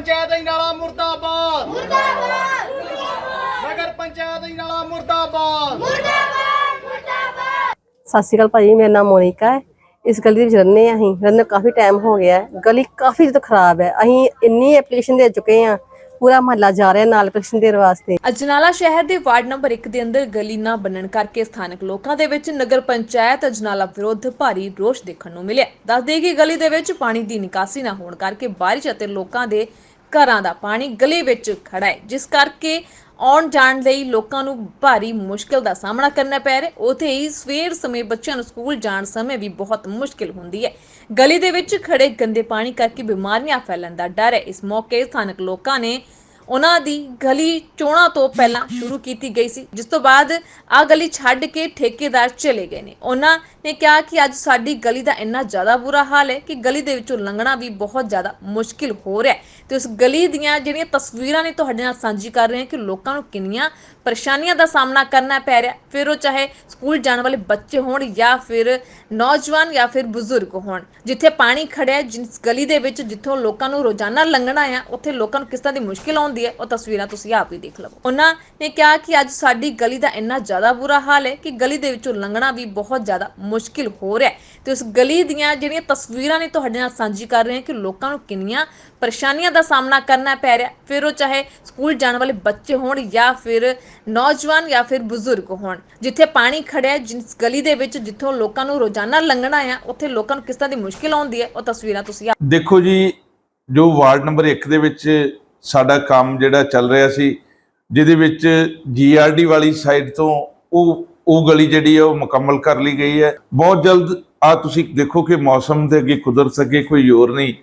ਪੰਚਾਇਤ ਹੀ ਨਾਲਾ ਮੁਰਦਾਬਾਦ। ਮੁਰਦਾਬਾਦ। ਨਗਰ ਪੰਚਾਇਤ ਹੀ ਨਾਲਾ ਮੁਰਦਾਬਾਦ। ਸਤਿ ਸ਼੍ਰੀ ਅਕਾਲ ਭਾਜੀ ਮੇਰਾ ਨਾਮ ਮੋਨਿਕਾ ਹੈ। ਇਸ ਗਲੀ ਦੇ ਵਿੱਚ ਰਹਿੰਦੇ ਹਾਂ ਅਸੀਂ। ਰਹਿੰਦੇ ਕਾਫੀ ਟਾਈਮ ਹੋ ਗਿਆ ਹੈ। ਗਲੀ ਕਾਫੀ ਜ਼ਿਆਦਾ ਖਰਾਬ ਹੈ। ਅਸੀਂ ਇੰਨੀ ਐਪਲੀਕੇਸ਼ਨ ਦੇ ਚੁੱਕੇ ਹਾਂ। ਪੂਰਾ ਮਹੱਲਾ ਜਾ ਰਿਹਾ ਨਾਲ ਐਪਲੀਕੇਸ਼ਨ ਦੇਣ ਵਾਸਤੇ। ਅਜਨਾਲਾ ਸ਼ਹਿਰ ਦੇ ਵਾਰਡ ਨੰਬਰ 1 ਦੇ ਅੰਦਰ ਗਲੀ ਨਾ ਬਣਨ ਕਰਕੇ ਸਥਾਨਕ ਲੋਕਾਂ ਦੇ ਵਿੱਚ ਨਗਰ ਪੰਚਾਇਤ ਅਜਨਾਲਾ ਵਿਰੁੱਧ ਭਾਰੀ ਰੋਸ਼ ਦੇਖਣ ਨੂੰ ਮਿਲਿਆ ਦੱਸ ਦੇਈਏ ਕਿ ਗਲੀ ਦੇ ਵਿੱਚ ਪਾਣੀ ਦੀ ਨਿਕਾਸੀ ਨਾ ਹੋਣ ਕਰਕੇ ਬਾਰਿਸ਼ ਅਤੇ ਲੋਕਾਂ ਦੇ ਘਰਾਂ ਦਾ ਪਾਣੀ ਗਲੀ ਵਿੱਚ ਖੜਾ ਹੈ, ਜਿਸ ਕਰਕੇ ਆਉਣ ਜਾਣ ਲਈ ਲੋਕਾਂ ਨੂੰ ਭਾਰੀ ਮੁਸ਼ਕਲ ਦਾ ਸਾਹਮਣਾ ਕਰਨਾ ਪੈ ਰਿਹਾ ਉਥੇ ਹੀ ਸਵੇਰ ਸਮੇਂ ਬੱਚਿਆਂ ਨੂੰ ਸਕੂਲ ਜਾਣ ਸਮੇਂ ਵੀ ਬਹੁਤ ਮੁਸ਼ਕਲ ਹੁੰਦੀ ਹੈ। ਗਲੀ ਦੇ ਵਿੱਚ ਖੜੇ ਗੰਦੇ ਪਾਣੀ ਕਰਕੇ ਬਿਮਾਰੀਆਂ ਫੈਲਣ ਦਾ ਡਰ ਹੈ। ਇਸ ਮੌਕੇ ਸਥਾਨਕ ਲੋਕਾਂ ਨੇ ਉਹਨਾਂ ਦੀ ਗਲੀ ਚੋਣਾਂ ਤੋਂ ਪਹਿਲਾਂ ਸ਼ੁਰੂ ਕੀਤੀ ਗਈ ਸੀ। ਜਿਸ ਤੋਂ ਬਾਅਦ ਆ ਗਲੀ ਛੱਡ ਕੇ ਠੇਕੇਦਾਰ ਚਲੇ ਗਏ ਨੇ। ਉਹਨਾਂ ਨੇ ਕਿਹਾ ਕਿ ਅੱਜ ਸਾਡੀ ਗਲੀ ਦਾ ਇੰਨਾ ਜ਼ਿਆਦਾ ਬੁਰਾ ਹਾਲ ਹੈ ਕਿ ਗਲੀ ਦੇ ਵਿੱਚੋਂ ਲੰਘਣਾ ਵੀ ਬਹੁਤ ਜ਼ਿਆਦਾ ਮੁਸ਼ਕਿਲ ਹੋ ਰਿਹਾ ਹੈ। ਤੇ ਉਸ ਗਲੀ ਦੀਆਂ ਜਿਹੜੀਆਂ ਤਸਵੀਰਾਂ ਨੇ ਤੁਹਾਡੇ ਨਾਲ ਸਾਂਝੀ ਕਰ ਰਹੇ ਹਾਂ ਕਿ ਲੋਕਾਂ ਨੂੰ ਕਿੰਨੀਆਂ ਪਰੇਸ਼ਾਨੀਆਂ ਦਾ ਸਾਹਮਣਾ ਕਰਨਾ ਪੈ ਰਿਹਾ ਫਿਰ ਉਹ ਚਾਹੇ ਸਕੂਲ ਜਾਣ ਵਾਲੇ ਬੱਚੇ ਹੋਣ ਜਾਂ ਫਿਰ ਨੌਜਵਾਨ ਜਾਂ ਫਿਰ ਬਜ਼ੁਰਗ ਹੋਣ, ਜਿੱਥੇ ਪਾਣੀ ਖੜਿਆ ਜਿਸ ਗਲੀ ਦੇ ਵਿੱਚ ਜਿੱਥੋਂ ਲੋਕਾਂ ਨੂੰ ਰੋਜ਼ਾਨਾ ਲੰਘਣਾ ਆ, ਉੱਥੇ ਲੋਕਾਂ ਨੂੰ ਕਿਸ ਤਰ੍ਹਾਂ ਦੀ ਮੁਸ਼ਕਿਲ ਆਉਂਦੀ ਹੈ, ਉਹ ਤਸਵੀਰਾਂ ਤੁਸੀਂ ਆਪ ਹੀ ਦੇਖ ਲਵੋ। ਉਹਨਾਂ ਨੇ ਕਿਹਾ ਕਿ ਅੱਜ ਸਾਡੀ ਗਲੀ ਦਾ ਇੰਨਾ ਜ਼ਿਆਦਾ ਬੁਰਾ ਹਾਲ ਹੈ ਕਿ ਗਲੀ ਦੇ ਵਿੱਚੋਂ ਲੰਘਣਾ ਵੀ ਬਹੁਤ ਜ਼ਿਆਦਾ ਮੁਸ਼ਕਿਲ ਹੋ ਰਿਹਾ ਹੈ। ਤੇ ਉਸ ਗਲੀ ਦੀਆਂ ਜਿਹੜੀਆਂ ਤਸਵੀਰਾਂ ਨੇ ਤੁਹਾਡੇ ਨਾਲ ਸਾਂਝੀ ਕਰ ਰਹੇ ਹਾਂ ਕਿ ਲੋਕਾਂ ਨੂੰ ਕਿੰਨੀਆਂ ਪਰੇਸ਼ਾਨੀਆਂ ਦਾ ਸਾਹਮਣਾ ਕਰਨਾ ਪੈ ਰਿਹਾ ਫਿਰ ਉਹ ਚਾਹੇ ਸਕੂਲ ਜਾਣ ਵਾਲੇ ਬੱਚੇ ਹੋਣ ਜਾਂ ਫਿਰ ਨੌਜਵਾਨ ਜਾਂ ਫਿਰ ਬਜ਼ੁਰਗ ਹੋਣ, ਜਿੱਥੇ ਪਾਣੀ ਖੜਿਆ ਜਿਸ ਗਲੀ ਦੇ ਵਿੱਚ ਜਿੱਥੋਂ ਲੋਕਾਂ ਨੂੰ ਰੋਜ਼ਾਨਾ ਲੰਘਣਾ ਆ ਉੱਥੇ ਲੋਕਾਂ ਨੂੰ ਕਿਸ ਤਰ੍ਹਾਂ ਦੀ ਮੁਸ਼ਕਿਲ ਆਉਂਦੀ ਹੈ, ਉਹ ਤਸਵੀਰਾਂ ਤੁਸੀਂ ਦੇਖੋ ਜੀ, ਜੋ ਵਾਰਡ ਨੰਬਰ 1 ਦੇ ਵਿੱਚ ਸਾਡਾ ਕੰਮ ਜਿਹੜਾ ਚੱਲ ਰਿਹਾ ਸੀ, ਜਿਹਦੇ ਵਿੱਚ ਜੀਆਰਡੀ ਵਾਲੀ ਸਾਈਡ ਤੋਂ ਉਹ ਉਹ ਗਲੀ ਜਿਹੜੀ ਹੈ ਉਹ ਮੁਕੰਮਲ ਕਰ ਲਈ ਗਈ ਹੈ। ਬਹੁਤ ਜਲਦ ਆ ਤੁਸੀਂ ਦੇਖੋ ਕਿ ਮੌਸਮ ਦੇ ਅੱਗੇ ਕੁਦਰਤ ਅੱਗੇ ਕੋਈ ਜ਼ੋਰ ਨਹੀਂ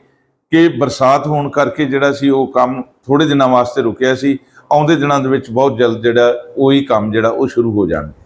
ਕਿ ਬਰਸਾਤ ਹੋਣ ਕਰਕੇ ਜਿਹੜਾ ਸੀ ਉਹ ਕੰਮ ਥੋੜੇ ਦਿਨਾਂ ਵਾਸਤੇ ਰੁਕਿਆ ਸੀ। ਆਉਂਦੇ ਦਿਨਾਂ ਦੇ ਵਿੱਚ ਬਹੁਤ ਜਲਦ ਜਿਹੜਾ ਉਹੀ ਕੰਮ ਜਿਹੜਾ ਉਹ ਸ਼ੁਰੂ ਹੋ ਜਾਣਗੇ।